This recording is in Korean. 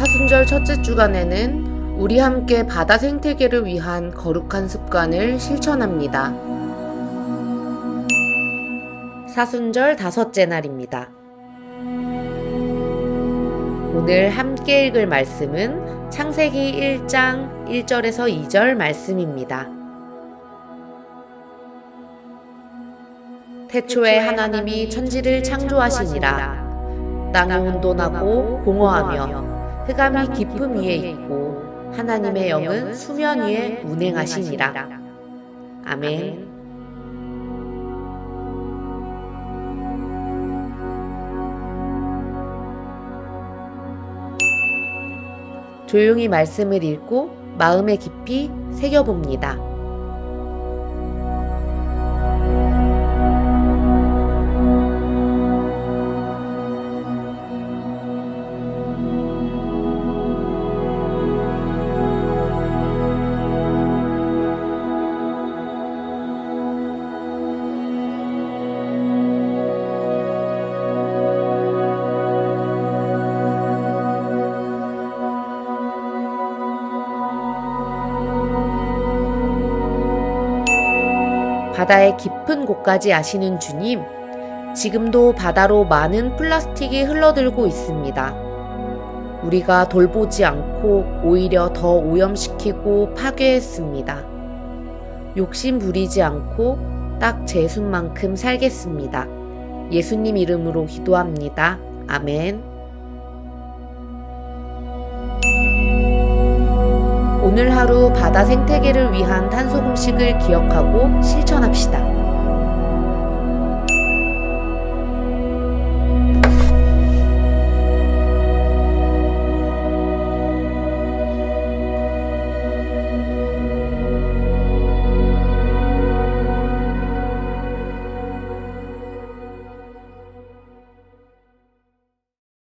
사순절 첫째 주간에는 우리 함께 바다 생태계를 위한 거룩한 습관을 실천합니다. 사순절 다섯째 날입니다. 오늘 함께 읽을 말씀은 창세기 1장 1절에서 2절 말씀입니다. 태초에 하나님이 천지를 창조하시니라. 땅이 혼돈하고 공허하며 흑암이 깊음 위에 있고 하나님의 영은 수면 위에 운행하시니라. 아멘. 조용히 말씀을 읽고 마음에 깊이 새겨봅니다. 바다의 깊은 곳까지 아시는 주님, 지금도 바다로 많은 플라스틱이 흘러들고 있습니다. 우리가 돌보지 않고 오히려 더 오염시키고 파괴했습니다. 욕심 부리지 않고 딱제 숨만큼 살겠습니다. 예수님 이름으로 기도합니다. 아멘. 오늘 하루 바다 생태계를 위한 탄소 금식을 기억하고 실천합시다.